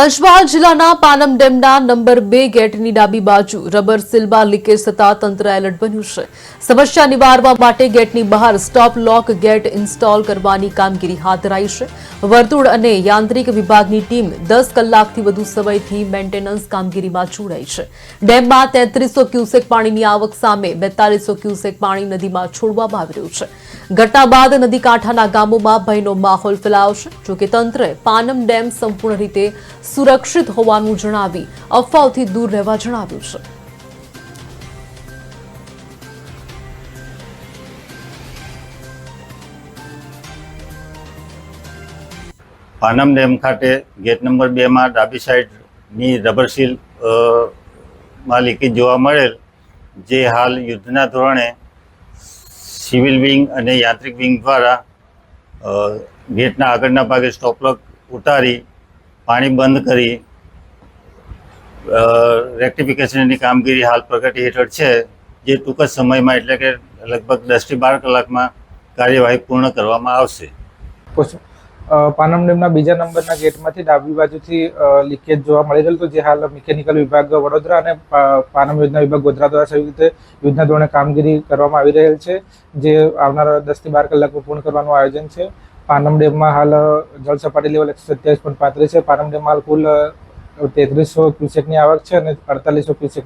પંચમહાલ જિલ્લાના પાનમ ડેમના નંબર બે ગેટની ડાબી બાજુ રબર સિલમાં લીકેજ થતા તંત્ર એલર્ટ બન્યું છે. સમસ્યા નિવારવા માટે ગેટની બહાર સ્ટોપ લોક ગેટ ઇન્સ્ટોલ કરવાની કામગીરી હાથ ધરાઈ છે. વર્તુળ અને યાંત્રિક વિભાગની ટીમ દસ કલાકથી વધુ સમયથી મેન્ટેનન્સ કામગીરીમાં જોડાઈ છે. ડેમમાં તેત્રીસો ક્યુસેક પાણીની આવક સામે બેતાલીસો ક્યુસેક પાણી નદીમાં છોડવામાં આવી રહ્યું છે. ઘટના બાદ નદી કાંઠાના ગામોમાં ભયનો માહોલ ફેલાયો છે. જોકે તંત્રે પાનમ ડેમ સંપૂર્ણ રીતે સુરક્ષિત હોવાનું જણાવી અફવાઓથી દૂર રહેવા જણાવ્યું છે. પાનમ ડેમ ખાતે ગેટ નંબર બેમાં ડાબી સાઈડની રબર સીલમાં લીકેજ જોવા મળેલ જે હાલ યુદ્ધના ધોરણે સિવિલ વિંગ અને યાંત્રિક વિંગ દ્વારા ગેટના આગળના ભાગે સ્ટોપલોક ઉતારી પાણી બંધ કરી રેક્ટિફિકેશનની કામગીરી હાલ પ્રગતિ હેઠળ છે. જે ટૂંક જ સમયમાં એટલે કે લગભગ દસથી બાર કલાકમાં કાર્યવાહી પૂર્ણ કરવામાં આવશે. પાનમ ડેમના બીજા નંબરના ગેટમાંથી ડાબી બાજુથી લીકેજ જોવા મળી રહેલું હતું જે હાલ મિકેનિકલ વિભાગ વડોદરા અને પાનમ યોજના વિભાગ ગોધરા દ્વારા સંયુક્ત યોજના ધોરણે કામગીરી કરવામાં આવી રહેલ છે. જે આવનારા દસથી બાર કલાકમાં પૂર્ણ કરવાનું આયોજન છે. પાનમ ડેમમાં હાલ અ, જળ સપાટી લેવલ એકસો સત્યાવીસ પોઈન્ટ પાંત્રીસ છે. પાનમ ડેમમાં હાલ કુલ તેત્રીસો ક્યુસેકની આવક છે અને અડતાલીસો ક્યુસેક